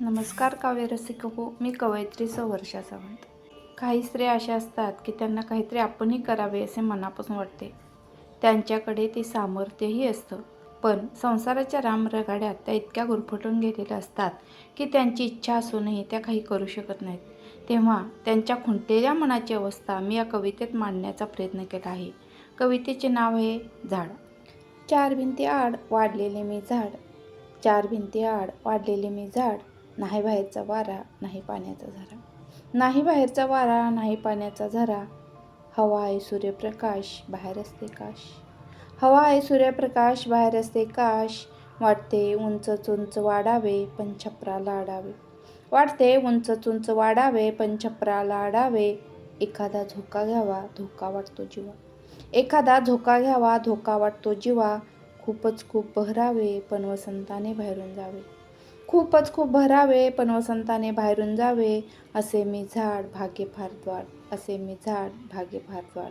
नमस्कार काव्य रसिक हो मी कवयित्री सौ वर्षा सावंत. काही स्त्रिया अशा असतात की त्यांना काहीतरी आपणही करावे असे मनापासून वाटते. त्यांच्याकडे ते सामर्थ्यही असतं. पण संसाराच्या रामरगाड्यात त्या इतक्या गुरफटून गेलेल्या असतात की त्यांची इच्छा असूनही त्या काही करू शकत नाहीत. तेव्हा त्यांच्या खुंटलेल्या मनाची अवस्था मी या कवितेत मांडण्याचा प्रयत्न केला आहे. कवितेचे नाव आहे झाड. चार भिंती आड वाढलेले मी झाड. चार भिंती आड वाढलेले मी झाड. नाही बाहेरचा वारा नाही पाण्याचा झरा. नाही बाहेरचा वारा नाही पाण्याचा झरा. हवा आहे सूर्यप्रकाश बाहेर असते काश. हवा आहे सूर्यप्रकाश बाहेर असते काश. वाटते उंच उंच वाढावे पण छपराला अडावे वाटते उंच उंच वाढावे पण छपराला अडावे एखादा झोका घ्यावा धोका वाटतो जीवा. एखादा झोका घ्यावा धोका वाटतो जीवा. खूपच खूप बहरावे पण वसंताने बाहेरून जावे. खूपच खूप भरावे पण वसंताने बाहेरून जावे असे मी झाड भाग्य फार द्वार असे मी झाड भाग्य फार द्वार.